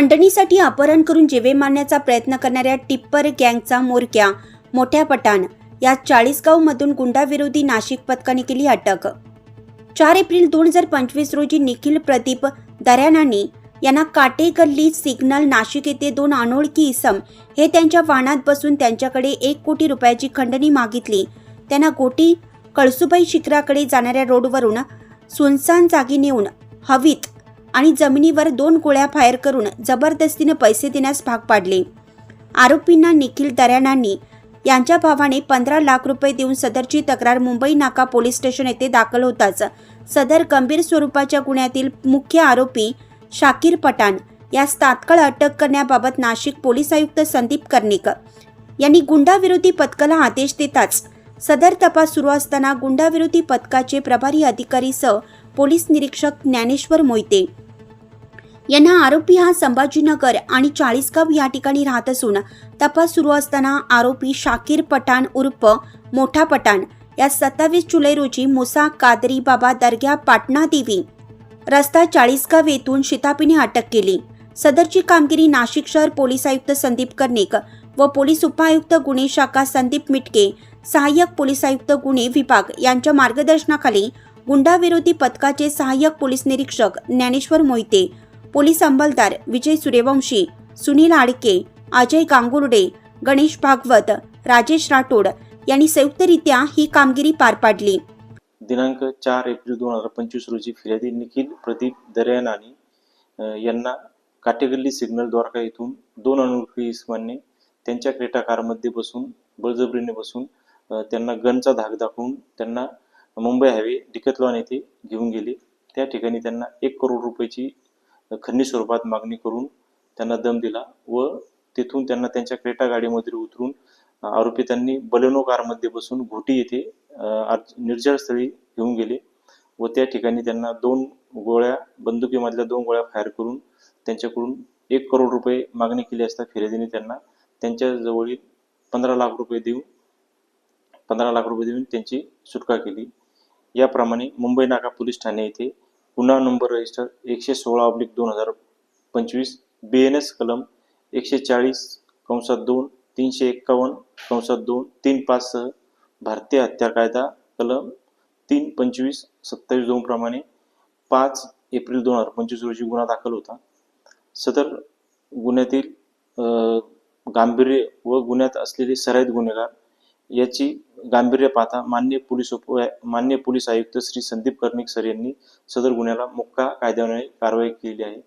खंडणीसाठी अपहरण करून जेवे मारण्याचा प्रयत्न करणाऱ्या टिप्पर गँगचा मोरक्या मोठ्या पटाण या चाळीसगावमधून गुंडाविरोधी नाशिक पथकाने केली अटक. चार एप्रिल दोन हजार पंचवीस रोजी निखिल प्रदीप दर्यानानी यांना काटेगल्ली सिग्नल नाशिक येथे दोन अनोळखी इसम हे त्यांच्या वाहनात बसून त्यांच्याकडे एक कोटी रुपयाची खंडणी मागितली. त्यांना गोटी कळसुबाई शिखराकडे जाणाऱ्या रोडवरून सुनसान जागी नेऊन हवीत आणि जमिनीवर दोन गोळ्या फायर करून जबरदस्तीने पैसे देण्यास भाग पाडले. आरोपींना निखिल दर्यानांनी यांच्या भावाने पंधरा लाख रुपये देऊन सदरची तक्रार मुंबई नाका पोलीस स्टेशन येथे दाखल होताच. सदर गंभीर स्वरूपाच्या गुन्ह्यातील मुख्य आरोपी शाकीर पठाण यास तात्काळ अटक करण्याबाबत नाशिक पोलीस आयुक्त संदीप कर्णिक यांनी गुंडाविरोधी पथकाला आदेश देताच सदर तपास सुरू असताना गुंडाविरोधी पथकाचे प्रभारी अधिकारी सह पोलीस निरीक्षक ज्ञानेश्वर मोहिते यांना आरोपी हा संभाजीनगर आणि चाळीसगाव या ठिकाणी राहत असून तपास सुरू असताना आरोपी शाकीर पठाण उर्फ मोठा पठाण या सत्तावीस जुलै रोजी मुसा कादरी बाबा दर्ग्या पाटणा देवी रस्ता चाळीसगाव येथून शितापीने अटक केली. सदरची कामगिरी नाशिक शहर पोलीस आयुक्त संदीप कर्णिक व पोलीस उपायुक्त गुन्हे शाखा संदीप मिटके सहाय्यक पोलीस आयुक्त गुन्हे विभाग यांच्या मार्गदर्शनाखाली गुंडाविरोधी पथकाचे सहाय्यक पोलीस निरीक्षक ज्ञानेश्वर मोहिते पोलीस अंमलदार विजय सूर्यवंशी सुनील आडके अजय गांगुर्डे गणेश भागवत राजेश राठोड यांनी संयुक्तरित्या ही कामगिरी पार पाडली. दिनांक चार एप्रिल दोन हजार पंचवीस रोजी फिर्यादी निखिल प्रदीप दर्यानानी यांना काटेगल्ली सिग्नल द्वारका येथून दोन अनोळखी इसमांनी त्यांच्या क्रेटा कारमध्ये बसून बळजबरीने बसून त्यांना गनचा धाक दाखवून त्यांना मुंबई हायवे डिकतलॉन येथे घेऊन गेले. त्या ठिकाणी त्यांना एक करोड रुपयाची खंडणी स्वरूपात मागणी करून त्यांना दम दिला व तेथून त्यांना त्यांच्या क्रेटा गाडीमध्ये उतरून आरोपी त्यांनी बलेनो कारमध्ये बसून घोटी येथे अ, निर्जळ स्थळी घेऊन गेले व त्या ठिकाणी त्यांना दोन गोळ्या बंदुकीमधल्या दोन गोळ्या फायर करून त्यांच्याकडून एक करोड रुपये मागणी केली असता फिर्यादीने त्यांना त्यांच्या जवळील पंधरा लाख रुपये देऊन पंधरा लाख रुपये देऊन त्यांची सुटका केली. याप्रमाणे मुंबई नाका पोलीस ठाणे येथे गुन्हा नंबर रजिस्टर एकशे सोळा ऑब्लिक दोन हजार पंचवीस. बी एन एस कलम एकशे चाळीस कंसात दोन तीनशे एक्कावन्न कंसात दोन तीन पाचसह भारतीय हत्या कायदा कलम तीन पंचवीस सत्तावीस दोन प्रमाणे पाच एप्रिल दोन हजार पंचवीस रोजी गुन्हा दाखल होता. सदर गुन्ह्यातील गांभीर्य व गुन्ह्यात असलेले सराईत गुन्हेगार याची गांभीर्य पाहता मान्य पोलीस उप मान्य पोलीस आयुक्त श्री संदीप कर्णिक सर यांनी सदर गुन्ह्याला मुक्का कायद्याने कारवाई केली आहे.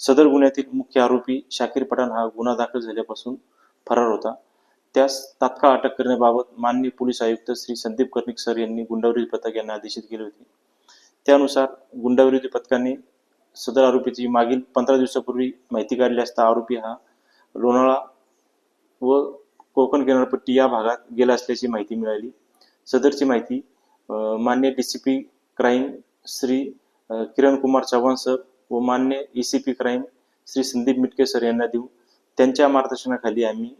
सदर गुन्ह्यातील मुख्य आरोपी शाकीर पठाण हा गुन्हा दाखल झाल्यापासून फरार होता. त्यास तात्काळ अटक करण्याबाबत मान्य पोलीस आयुक्त श्री संदीप कर्णिक सर यांनी गुंडाविरोधी पथक यांना आदेशित केले होते. त्यानुसार गुंडाविरोधी पथकाने सदर आरोपीची मागील पंधरा दिवसापूर्वी माहिती काढली असता आरोपी हा लोणाळा व कोकण किनारपट्टी या भागात गेला असल्याची माहिती मिळाली. सदरची माहिती मान्य D C P crime Shri Kiran Kumar Chavan sir व मान्य E C P crime Shri Sandeep Mitke sir यांना देऊ. त्यांच्या मार्गदर्शनाखाली आम्ही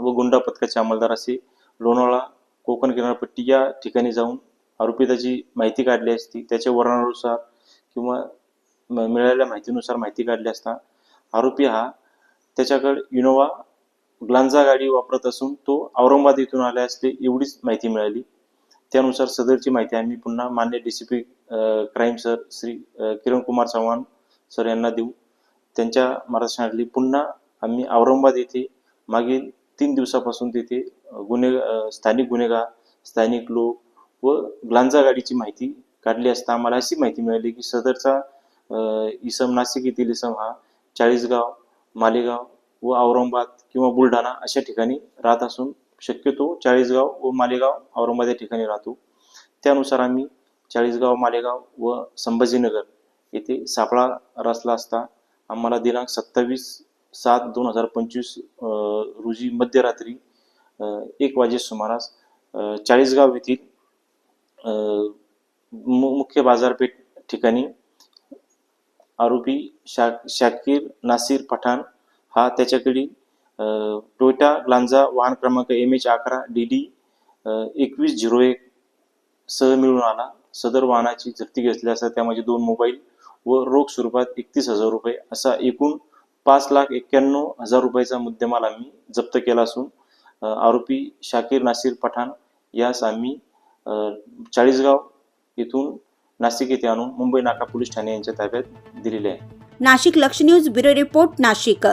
व गुंडा पथकाचे अंमलदार असे लोणावळा कोकण किनारपट्टी या ठिकाणी जाऊन आरोपी त्याची माहिती काढली असती. त्याच्या वर्णनानुसार किंवा म- मिळालेल्या माहितीनुसार माहिती काढली असता आरोपी हा त्याच्याकडे इनोवा ग्लांजा गाडी वापरत असून तो औरंगाबाद येथून आला असते एवढीच माहिती मिळाली. त्यानुसार सदरची माहिती आम्ही पुन्हा मान्य D C P crime sir Shri Kiran Kumar Chavan sir यांना देऊ. त्यांच्या मार्गदर्शनाखाली पुन्हा आम्ही औरंगाबाद येथे मागील तीन दिवसापासून तिथे गुन्हे स्थानिक गुन्हेगार स्थानिक लोक व ग्लांजा गाडीची माहिती काढली असता आम्हाला अशी माहिती मिळाली की सदरचा इसम नाशिक येथील इसम हा चाळीसगाव मालेगाव व औरंगाबाद किंवा बुलढाणा अशा ठिकाणी राहत असून शक्यतो चाळीसगाव व मालेगाव औरंगाबाद या ठिकाणी राहतो. त्यानुसार आम्ही चाळीसगाव मालेगाव व संभाजीनगर येथे सापळा रचला असता आम्हाला दिनांक सत्तावीस सात दोन हजार पंचवीस रोजी मध्यरात्री एक वाजे सुमारास चाळीसगाव येथील मु- मुख्य बाजारपेठ ठिकाणी आरोपी शा शाकीर नासिर पठाण हा त्याच्याकडील टोयटा टोयोटा ग्लांजा वाहन क्रमांक एम एच अकरा डी डी एकवीस झिरो एक सह मिळून आला. सदर वाहनाची जप्ती घेतली असता त्यामध्ये दोन मोबाईल व रोख स्वरूपात एकतीस हजार रुपये असा एकूण पाच लाख एक्क्याण्णव हजार रुपयाचा मुद्देमाल आम्ही जप्त केला असून आरोपी शाकीर नासिर पठाण यास आम्ही चाळीसगाव येथून नाशिक येथे आणून मुंबई नाका पोलीस ठाणे यांच्या ताब्यात दिलेले आहे. नाशिक लक्ष न्यूज ब्युरो रिपोर्ट नाशिक.